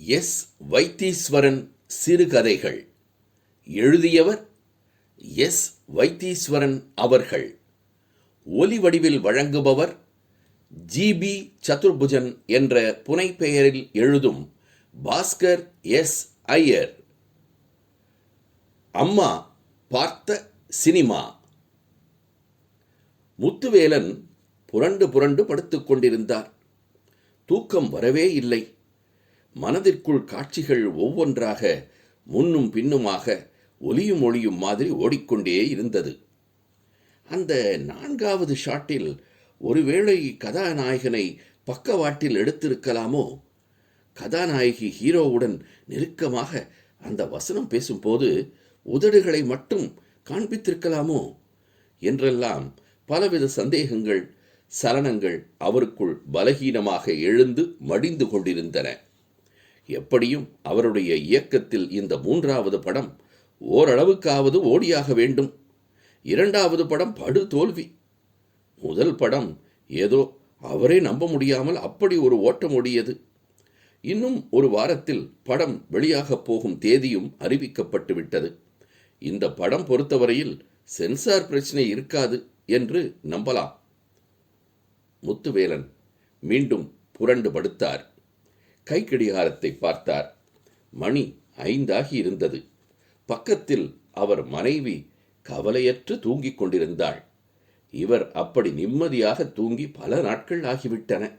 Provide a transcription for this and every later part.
S. Vaitheeswaran சிறுகதைகள். எழுதியவர் S. Vaitheeswaran அவர்கள். ஒலி வடிவில் வழங்குபவர் ஜிபி சதுர்புஜன் என்ற புனைப்பெயரில் எழுதும் பாஸ்கர் எஸ். ஐயர். அம்மா பார்த்த சினிமா. முத்துவேலன் புரண்டு புரண்டு படுத்துக் கொண்டிருந்தார். தூக்கம் வரவே இல்லை. மனதிற்குள் காட்சிகள் ஒவ்வொன்றாக முன்னும் பின்னுமாக ஒலியும் ஒளியும் மாதிரி ஓடிக்கொண்டே இருந்தது. அந்த நான்காவது ஷாட்டில் ஒருவேளை கதாநாயகனை பக்கவாட்டில் எடுத்திருக்கலாமோ? கதாநாயகி ஹீரோவுடன் நெருக்கமாக அந்த வசனம் பேசும்போது உதடுகளை மட்டும் காண்பித்திருக்கலாமோ? என்றெல்லாம் பலவித சந்தேகங்கள் சலனங்கள் அவருக்குள் பலகீனமாக எழுந்து மடிந்து கொண்டிருந்தன. எப்படியும் அவருடைய இயக்கத்தில் இந்த மூன்றாவது படம் ஓரளவுக்காவது ஓடியாக வேண்டும். இரண்டாவது படம் படு தோல்வி. முதல் படம் ஏதோ அவரே நம்ப முடியாமல் அப்படி ஒரு ஓட்டம் ஓடியது. இன்னும் ஒரு வாரத்தில் படம் வெளியாகப் போகும் தேதியும் அறிவிக்கப்பட்டு விட்டது. இந்த படம் பொறுத்தவரையில் சென்சார் பிரச்சனை இருக்காது என்று நம்பலாம். முத்துவேலன் மீண்டும் புரண்டு படுத்தார். கை கடிகாரத்தை பார்த்தார். மணி ஐந்தாகி இருந்தது. பக்கத்தில் அவர் மனைவி கவலையற்று தூங்கிக் கொண்டிருந்தாள். இவர் அப்படி நிம்மதியாக தூங்கி பல நாட்கள் ஆகிவிட்டன.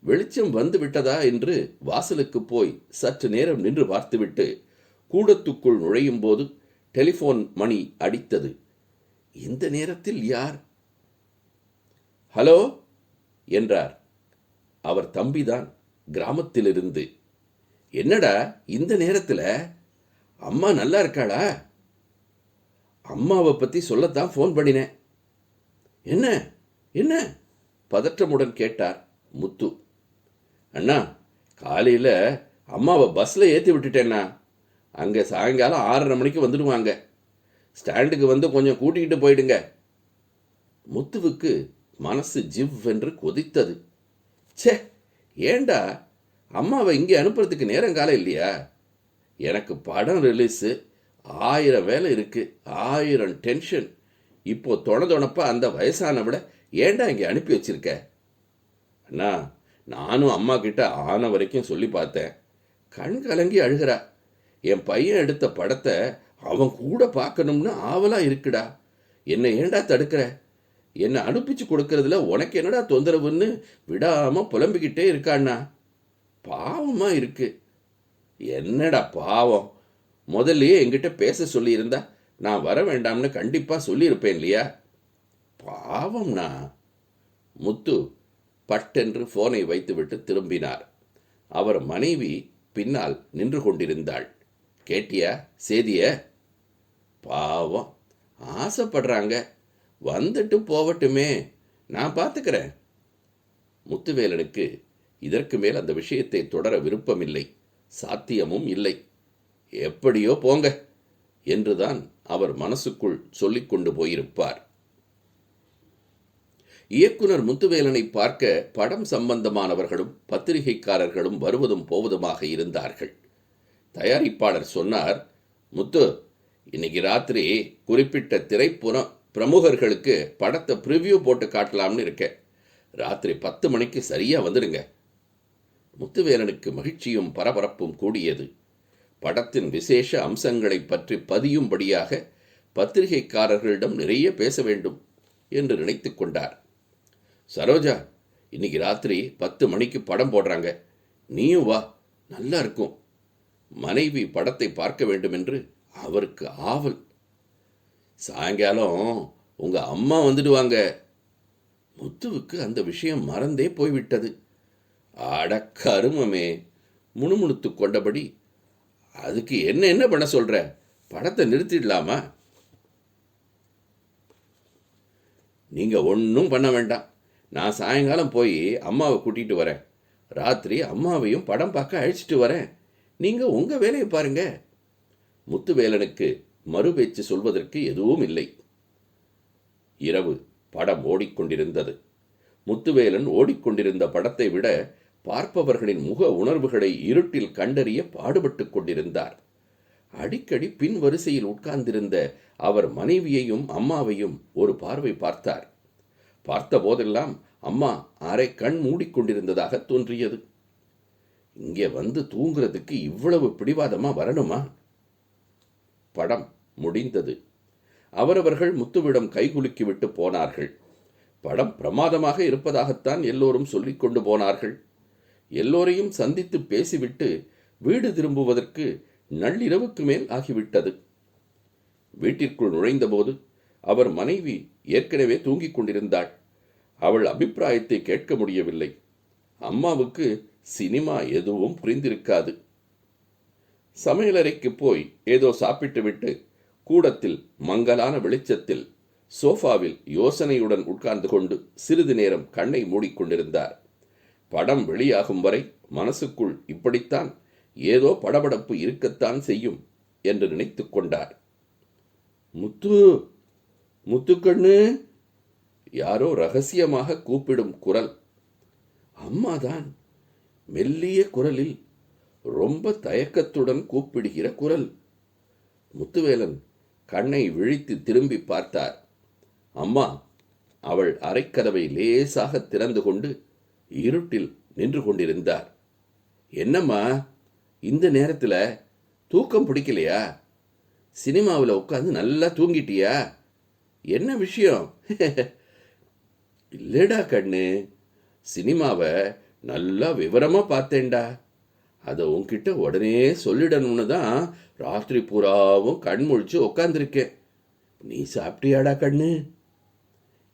வெளிச்சம் வந்து விட்டதா என்று வாசலுக்கு போய் சற்று நேரம் நின்று பார்த்துவிட்டு கூடத்துக்குள் நுழையும் போது டெலிபோன் மணி அடித்தது. இந்த நேரத்தில் யார்? ஹலோ? என்றார். அவர் தம்பிதான். கிராமத்திலிருந்து. என்னடா இந்த நேரத்தில்? அம்மா நல்லா இருக்காளா? அம்மாவை பற்றி சொல்லத்தான் ஃபோன் பண்ணினேன். என்ன? என்ன? பதற்றமுடன் கேட்டார் முத்து. அண்ணா காலையில் அம்மாவை பஸ்ஸில் ஏற்றி விட்டுட்டேண்ணா. அங்கே சாயங்காலம் ஆறரை மணிக்கு வந்துடுவாங்க. ஸ்டாண்டுக்கு வந்து கொஞ்சம் கூட்டிக்கிட்டு போயிடுங்க. முத்துவுக்கு மனசு ஜிவ் என்று கொதித்தது. ச்சே ஏண்டா? அம்மாவை இங்கே அனுப்புறதுக்கு நேரம் காலம் இல்லையா? எனக்கு படம் ரிலீஸு ஆயிரம் வேலை இருக்குது ஆயிரம் டென்ஷன் இப்போ தொண தொணப்பாக அந்த வயசான விட ஏண்டா இங்கே அனுப்பி வச்சிருக்க? அண்ணா நானும் அம்மா கிட்ட ஆன வரைக்கும் சொல்லி பார்த்தேன். கண் கலங்கி அழுகிறா. என் பையன் எடுத்த படத்தை அவன் கூட பார்க்கணும்னு ஆவலா இருக்குடா. என்னை ஏண்டா தடுக்கிற? என்னை அனுப்பிச்சு கொடுக்கறதுல உனக்கு என்னடா தொந்தரவுன்னு விடாமல் புலம்பிக்கிட்டே இருக்காண்ணா. பாவமாக இருக்கு. என்னடா பாவம். முதல்லயே என்கிட்ட பேச சொல்லியிருந்தா நான் வர வேண்டாம்னு கண்டிப்பாக சொல்லியிருப்பேன் இல்லையா? பாவம்னா முத்து பட்டென்று போனை வைத்துவிட்டு திரும்பினார். அவர் மனைவி பின்னால் நின்று கொண்டிருந்தாள். கேட்டியா? சேதிய? பாவம். ஆசைப்படுறாங்க. வந்துட்டு போகட்டுமே. நான் பார்த்துக்கிறேன். முத்துவேலனுக்கு இதற்கு மேல் அந்த விஷயத்தை தொடர விருப்பமில்லை. சாத்தியமும் இல்லை. எப்படியோ போங்க என்றுதான் அவர் மனசுக்குள் சொல்லிக் கொண்டு போயிருப்பார். இயக்குனர் முத்துவேலனை பார்க்க படம் சம்பந்தமானவர்களும் பத்திரிகைக்காரர்களும் வருவதும் போவதுமாக இருந்தார்கள். தயாரிப்பாளர் சொன்னார் முத்து இன்னைக்கு ராத்திரி குறிப்பிட்ட திரைப்புறம் பிரமுகர்களுக்கு படத்தை ப்ரிவ்யூ போட்டு காட்டலாம்னு இருக்கேன். ராத்திரி பத்து மணிக்கு சரியாக வந்துடுங்க. முத்துவேலனுக்கு மகிழ்ச்சியும் பரபரப்பும் கூடியது. படத்தின் விசேஷ அம்சங்களை பற்றி பதியும்படியாக பத்திரிகைக்காரர்களிடம் நிறைய பேச வேண்டும் என்று நினைத்து கொண்டார். சரோஜா இன்னைக்கு ராத்திரி பத்து மணிக்கு படம் போடுறாங்க. நீயும் வா நல்லா இருக்கும். மனைவி படத்தை பார்க்க வேண்டும் என்று அவருக்கு ஆவல். சாயங்காலம் உங்கள் அம்மா வந்துடுவாங்க. முத்துவுக்கு அந்த விஷயம் மறந்தே போய்விட்டது. அட கருமமே. முணுமுணுத்து கொண்டபடி அதுக்கு என்ன என்ன பண்ண சொல்கிற படத்தை நிறுத்திடலாமா? நீங்கள் ஒன்றும் பண்ண வேண்டாம். நான் சாயங்காலம் போய் அம்மாவை கூட்டிகிட்டு வரேன். ராத்திரி அம்மாவையும் படம் பார்க்க அழைச்சிட்டு வரேன். நீங்கள் உங்கள் வேலையை பாருங்க. முத்துவேலனுக்கு மறுபேச்சு சொல்வதற்கு எதுவும் இல்லை. இரவு படம் ஓடிக்கொண்டிருந்தது. முத்துவேலன் ஓடிக்கொண்டிருந்த படத்தை விட பார்ப்பவர்களின் முக உணர்வுகளை இருட்டில் கண்டறிய பாடுபட்டுக் கொண்டிருந்தார். அடிக்கடி பின் வரிசையில் உட்கார்ந்திருந்த அவர் மனைவியையும் அம்மாவையும் ஒரு பார்வை பார்த்தார். பார்த்த போதெல்லாம் அம்மா அரை கண் மூடிக்கொண்டிருந்ததாக தோன்றியது. இங்கே வந்து தூங்குறதுக்கு இவ்வளவு பிடிவாதமா வரணுமா? படம் முடிந்தது. அவரவர்கள் முத்துவிடம் கைகுலுக்கிவிட்டு போனார்கள். படம் பிரமாதமாக இருப்பதாகத்தான் எல்லோரும் சொல்லிக் கொண்டு போனார்கள். எல்லோரையும் சந்தித்து பேசிவிட்டு வீடு திரும்புவதற்கு நள்ளிரவுக்கு மேல் ஆகிவிட்டது. வீட்டிற்குள் நுழைந்தபோது அவர் மனைவி ஏற்கனவே தூங்கிக் கொண்டிருந்தாள். அவள் அபிப்பிராயத்தை கேட்க முடியவில்லை. அம்மாவுக்கு சினிமா எதுவும் புரிந்திருக்காது. சமையலறைக்கு போய் ஏதோ சாப்பிட்டுவிட்டு கூடத்தில் மங்கலான வெளிச்சத்தில் சோஃபாவில் யோசனையுடன் உட்கார்ந்து கொண்டு சிறிது நேரம் கண்ணை மூடிக்கொண்டிருந்தார். படம் வெளியாகும் வரை மனசுக்குள் இப்படித்தான் ஏதோ படபடப்பு இருக்கத்தான் செய்யும் என்று நினைத்து கொண்டார். முத்து முத்துக்கண்ணு யாரோ ரகசியமாக கூப்பிடும் குரல். அம்மாதான்! மெல்லிய குரலில் ரொம்ப தயக்கத்துடன் கூப்பிடுகிற குரல். முத்துவேலன் கண்ணை விழித்து திரும்பி பார்த்தார். அம்மா அவள் அரைக்கதவை லேசாக திறந்து கொண்டு இருட்டில் நின்று கொண்டிருந்தார். என்னம்மா இந்த நேரத்தில் தூக்கம் பிடிக்கலையா? சினிமாவில் உட்காந்து நல்லா தூங்கிட்டியா? என்ன விஷயம்? இல்லடா கண்ணு சினிமாவை நல்லா விவரமாக பார்த்தேன்டா. அதை உன்கிட்ட உடனே சொல்லிடணும்னு தான் ராத்திரி பூராவும் கண் முழிச்சு உக்காந்துருக்கேன். நீ சாப்பிட்டியாடா கண்ணு?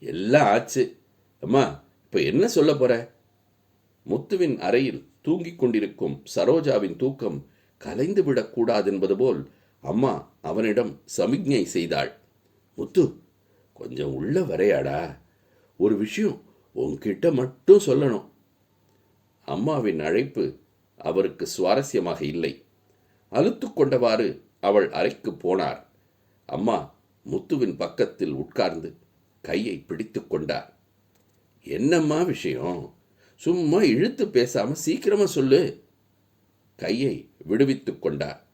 எல்லாம் ஆச்சு. அம்மா இப்போ என்ன சொல்ல போற? முத்துவின் அறையில் தூங்கிக் கொண்டிருக்கும் சரோஜாவின் தூக்கம் கலைந்து விடக்கூடாது என்பது போல் அம்மா அவனிடம் சமிக்ஞை செய்தாள். முத்து கொஞ்சம் உள்ள வரையாடா. ஒரு விஷயம் உன்கிட்ட மட்டும் சொல்லணும். அம்மாவின் அழைப்பு அவருக்கு சுவாரஸ்யமாக இல்லை. அழுத்து கொண்டவாறு அவள் அறைக்கு போனார். அம்மா முத்துவின் பக்கத்தில் உட்கார்ந்து கையை பிடித்து கொண்டார். என்னம்மா விஷயம்? சும்மா இழுத்து பேசாம சீக்கிரமா சொல்லு. கையை விடுவித்து கொண்டார்.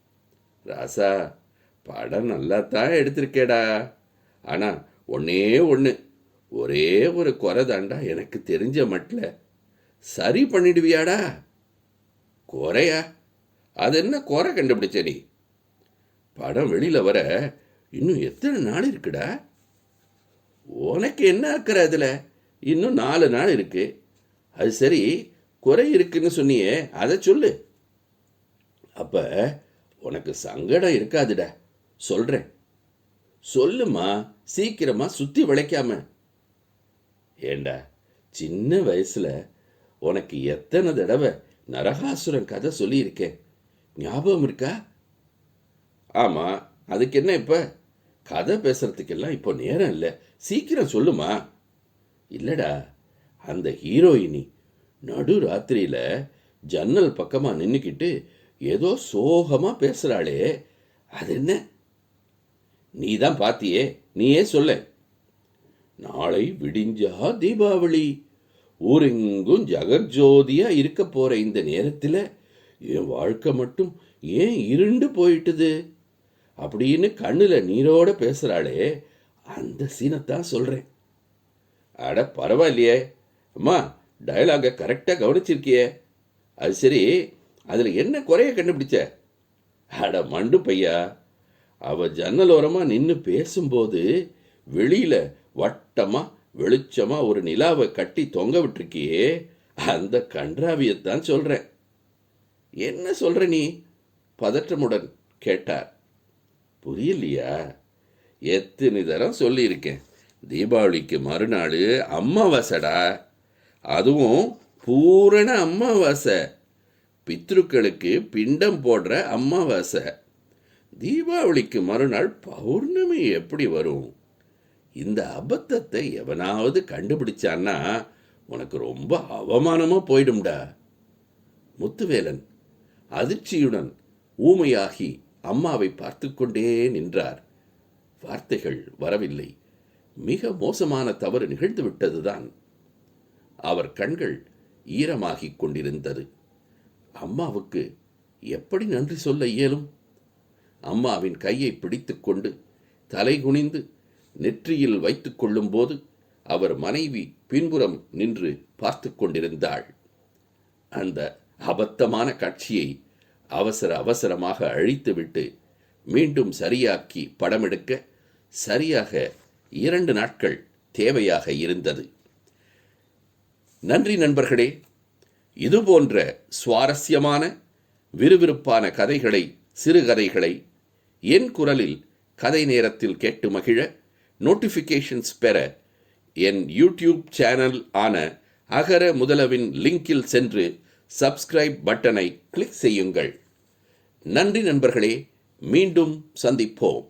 ராசா படம் நல்லா தான் எடுத்திருக்கேடா. ஆனா ஒன்னே ஒன்று ஒரே ஒரு குறை தாண்டா எனக்கு தெரிஞ்ச மட்டில். சரி பண்ணிடுவியாடா. குறையா? அது என்ன குறை கண்டுபிடிச்ச நீ? படம் வெளியில் வர இன்னும் எத்தனை நாள் இருக்குடா? உனக்கு என்ன ஆக்கிற அதில்? இன்னும் நாலு நாள் இருக்கு. அது சரி குறை இருக்குன்னு சொன்னியே அதை சொல்லு. அப்ப உனக்கு சங்கடம் இருக்காதுடா. சொல்றேன். சொல்லுமா சீக்கிரமா சுத்தி விளைக்காம. ஏண்டா சின்ன வயசுல உனக்கு எத்தனை தடவை நரகாசுரன் கதை சொல்லியிருக்கேன் ஞாபகம் இருக்கா? ஆமாம் அதுக்கு என்ன இப்போ? கதை பேசுறதுக்கெல்லாம் இப்போ நேரம் இல்லை. சீக்கிரம் சொல்லுமா? இல்லடா அந்த ஹீரோயினி நடு ராத்திரியில் ஜன்னல் பக்கமாக நின்றுக்கிட்டு ஏதோ சோகமாக பேசுகிறாளே அது என்ன? நீ தான் பாத்தியே நீயே சொல்ல. நாளை விடிஞ்சா தீபாவளி. ஊரெங்கும் ஜெகஜோதியாக இருக்க போற இந்த நேரத்துல என் வாழ்க்கை மட்டும் ஏன் இருண்டு போயிட்டுது? அப்படின்னு கண்ணுல நீரோட பேசுறாளே அந்த சீனைத்தான் சொல்றேன். அட பரவாயில்லையே அம்மா டயலாக கரெக்டாக கவனிச்சிருக்கியே. அது சரி அதில் என்ன குறைய கண்டுபிடிச்ச? அட மண்டு பையா அவ ஜன்னலோரமாக நின்று பேசும்போது வெளியில வட்டமா வெளிச்சமாக ஒரு நிலாவை கட்டி தொங்க விட்டுருக்கியே அந்த கன்றாவியத்தான் சொல்கிறேன் என்ன சொல்கிற நீ? பதற்றமுடன் கேட்டார். புரியலையா? எத்தனை தரம் சொல்லியிருக்கேன். தீபாவளிக்கு மறுநாள் அம்மாவாசைடா. அதுவும் பூரண அம்மாவாசை. பித்ருக்களுக்கு பிண்டம் போடுற அம்மாவாசை. தீபாவளிக்கு மறுநாள் பௌர்ணமி எப்படி வரும்? இந்த அபத்தத்தை எவனாவது கண்டுபிடிச்சான்னா உனக்கு ரொம்ப அவமானமா போயிடும்டா. முத்துவேலன் அதிர்ச்சியுடன் ஊமையாகி அம்மாவை பார்த்து கொண்டே நின்றார். வார்த்தைகள் வரவில்லை. மிக மோசமான தவறு நிகழ்ந்து விட்டதுதான் அவர் கண்கள் ஈரமாகிக் கொண்டிருந்தது. அம்மாவுக்கு எப்படி நன்றி சொல்ல இயலும்? அம்மாவின் கையை பிடித்துக்கொண்டு தலை குனிந்து நெற்றியில் வைத்து கொள்ளும்போது அவர் மனைவி பின்புறம் நின்று பார்த்து கொண்டிருந்தாள். அந்த அபத்தமான காட்சியை அவசர அவசரமாக அழித்துவிட்டு மீண்டும் சரியாக்கி படமெடுக்க சரியாக இரண்டு நாட்கள் தேவையாக இருந்தது. நன்றி நண்பர்களே இதுபோன்ற சுவாரஸ்யமான விறுவிறுப்பான கதைகளை சிறுகதைகளை என் குரலில் கதை நேரத்தில் கேட்டு மகிழ நோட்டிஃபிகேஷன்ஸ் பெற என் யூடியூப் சேனல் ஆன அகர முதலவின் லிங்கில் சென்று சப்ஸ்கிரைப் பட்டனை கிளிக் செய்யுங்கள். நன்றி நண்பர்களே மீண்டும் சந்திப்போம்.